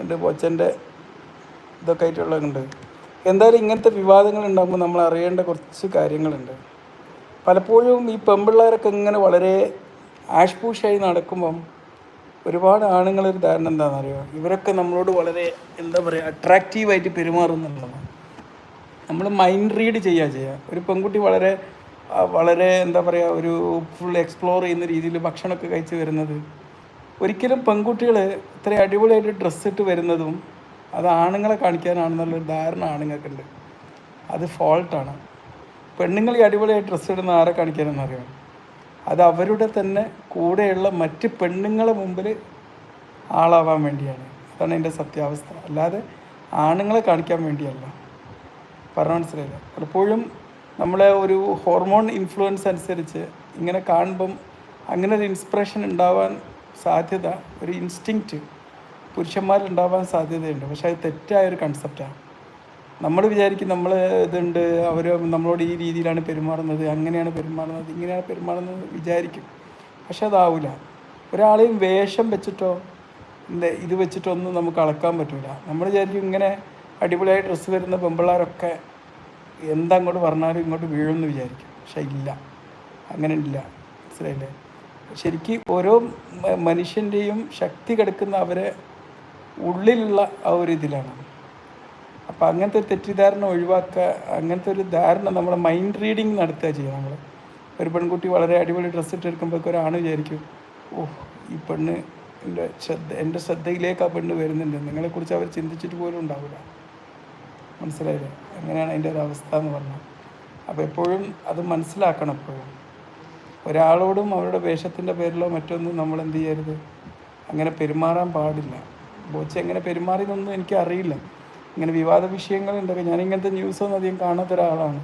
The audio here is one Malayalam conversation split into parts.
ഉണ്ട് കൊച്ചന്റെ ഇതൊക്കെ ആയിട്ടുള്ളതുണ്ട് എന്തായാലും ഇങ്ങനത്തെ വിവാദങ്ങൾ ഉണ്ടാകുമ്പോൾ നമ്മൾ അറിയേണ്ട കുറച്ച് കാര്യങ്ങളുണ്ട്. പലപ്പോഴും ഈ പെമ്പിള്ളേരൊക്കെ ഇങ്ങനെ വളരെ ആഷ്പൂഷായി നടക്കുമ്പം ഒരുപാട് ആണുങ്ങളൊരു ധാരണ എന്താണെന്നറിയോ? ഇവരൊക്കെ നമ്മളോട് വളരെ എന്താ പറയുക അട്രാക്റ്റീവായിട്ട് പെരുമാറുന്നുള്ളതാണ് നമ്മൾ മൈൻഡ് റീഡ് ചെയ്യുക ചെയ്യുക ഒരു പെൺകുട്ടി വളരെ വളരെ എന്താ പറയുക ഒരു ഫുൾ എക്സ്പ്ലോർ ചെയ്യുന്ന രീതിയിൽ ഭക്ഷണമൊക്കെ കഴിച്ച് വരുന്നത് ഒരിക്കലും പെൺകുട്ടികൾ ഇത്ര അടിപൊളിയായിട്ട് ഡ്രസ്സ് ഇട്ട് വരുന്നതും അത് ആണുങ്ങളെ കാണിക്കാനാണെന്നുള്ളൊരു ധാരണ ആണുങ്ങൾക്കുണ്ട്. അത് ഫോൾട്ടാണ് പെണ്ണുങ്ങൾ ഈ അടിപൊളിയായി ഡ്രസ്സ് ഇടുന്ന ആരെ കാണിക്കാനെന്നറിയാം അത് അവരുടെ തന്നെ കൂടെയുള്ള മറ്റ് പെണ്ണുങ്ങളെ മുമ്പിൽ ആളാവാൻ വേണ്ടിയാണ്. അതാണ് എന്റെ സത്യാവസ്ഥ. അല്ലാതെ ആണുങ്ങളെ കാണിക്കാൻ വേണ്ടിയല്ല. പറഞ്ഞ മനസ്സിലായില്ല? പലപ്പോഴും നമ്മളെ ഒരു ഹോർമോൺ ഇൻഫ്ലുവൻസ് അനുസരിച്ച് ഇങ്ങനെ കാണുമ്പം അങ്ങനെ ഒരു ഇൻസ്പിറേഷൻ ഉണ്ടാവാൻ സാധ്യത ഒരു ഇൻസ്റ്റിങ്ക്റ്റ് പുരുഷന്മാരുണ്ടാവാൻ സാധ്യതയുണ്ട്. പക്ഷെ അത് തെറ്റായ ഒരു കൺസെപ്റ്റാണ് നമ്മൾ വിചാരിക്കും നമ്മൾ ഇതുണ്ട് അവർ നമ്മളോട് ഈ രീതിയിലാണ് പെരുമാറുന്നത് അങ്ങനെയാണ് പെരുമാറുന്നത് ഇങ്ങനെയാണ് പെരുമാറുന്നത് വിചാരിക്കും. പക്ഷെ അതാവില്ല ഒരാളെയും വേഷം വെച്ചിട്ടോ ഇത് വെച്ചിട്ടോ ഒന്നും നമുക്ക് അളക്കാൻ പറ്റില്ല നമ്മൾ വിചാരിക്കും ഇങ്ങനെ അടിപൊളിയായി ഡ്രസ്സ് വരുന്ന പെമ്പിള്ളാരൊക്കെ എന്താ അങ്ങോട്ട് പറഞ്ഞാലും ഇങ്ങോട്ട് വീഴുമെന്ന് വിചാരിക്കും. പക്ഷേ ഇല്ല. അങ്ങനെ ഇല്ല. മനസ്സിലായില്ലേ? ശരിക്കും ഓരോ മനുഷ്യന്റെയും ശക്തി കിടക്കുന്ന അവരെ ഉള്ളിലുള്ള ആ ഒരു ഇതിലാണ്. അപ്പോൾ അങ്ങനത്തെ ഒരു തെറ്റിദ്ധാരണ ഒഴിവാക്കുക അങ്ങനത്തെ ഒരു ധാരണ നമ്മൾ മൈൻഡ് റീഡിങ് നടത്തുക ചെയ്യുക നമ്മൾ ഒരു പെൺകുട്ടി വളരെ അടിപൊളി ഡ്രസ്സ് ഇട്ടെടുക്കുമ്പോഴേക്കും ഒരാണ് വിചാരിക്കും ഓ ഈ പെണ്ണ് എന്റെ ശ്രദ്ധ എന്റെ ശ്രദ്ധയിലേക്ക് ആ പെണ്ണ് വരുന്നുണ്ട്. നിങ്ങളെക്കുറിച്ച് അവർ ചിന്തിച്ചിട്ട് പോലും ഉണ്ടാവില്ല. മനസ്സിലായില്ലേ? അങ്ങനെയാണ് അതിന്റെ ഒരു അവസ്ഥ എന്ന് പറഞ്ഞാൽ. അപ്പോൾ എപ്പോഴും അത് മനസ്സിലാക്കണം എപ്പോഴും. ഒരാളോടും അവരുടെ വേഷത്തിന്റെ പേരിലോ മറ്റൊന്നും നമ്മൾ എന്ത് ചെയ്യരുത്? അങ്ങനെ പെരുമാറാൻ പാടില്ല. ബോച്ച എങ്ങനെ പെരുമാറിയെന്നൊന്നും എനിക്ക് അറിയില്ല. ഇങ്ങനെ വിവാദ വിഷയങ്ങളുണ്ടൊക്കെ ഞാൻ ഇങ്ങനത്തെ ന്യൂസൊന്നും അധികം കാണാത്ത ഒരാളാണ്.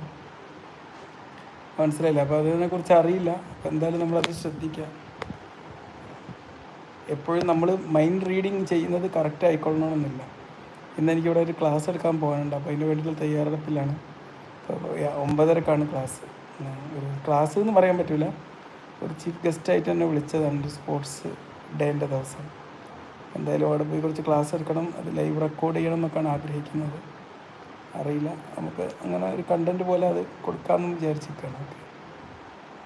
മനസ്സിലായില്ല? അപ്പോൾ അതിനെക്കുറിച്ച് അറിയില്ല. അപ്പോൾ എന്തായാലും നമ്മളത് ശ്രദ്ധിക്കുക. എപ്പോഴും നമ്മൾ മൈൻഡ് റീഡിങ് ചെയ്യുന്നത് കറക്റ്റ് ആയിക്കൊള്ളണമെന്നില്ല. ഇന്ന് എനിക്കിവിടെ ഒരു ക്ലാസ് എടുക്കാൻ പോകാനുണ്ട്. അപ്പോൾ അതിന് വേണ്ടിയിട്ടുള്ള തയ്യാറെടുപ്പിലാണ്. ഒമ്പതരക്കാണ് ക്ലാസ് ഒരു ക്ലാസ് എന്ന് പറയാൻ പറ്റില്ല ഒരു ചീഫ് ഗസ്റ്റായിട്ട് തന്നെ വിളിച്ചതാണ് ഒരു സ്പോർട്സ് ഡേന്റെ ദിവസം. എന്തായാലും അവിടെ പോയി കുറച്ച് ക്ലാസ് എടുക്കണം അത് ലൈവ് റെക്കോർഡ് ചെയ്യണം എന്നൊക്കെയാണ് ആഗ്രഹിക്കുന്നത്. അറിയില്ല. നമുക്ക് അങ്ങനെ ഒരു കണ്ടന്റ് പോലെ അത് കൊടുക്കാമെന്ന് വിചാരിച്ചിരിക്കുകയാണ്. ഓക്കെ.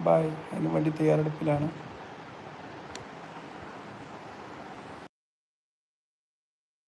ബായ് അതിന് വേണ്ടി തയ്യാറെടുപ്പിലാണ്.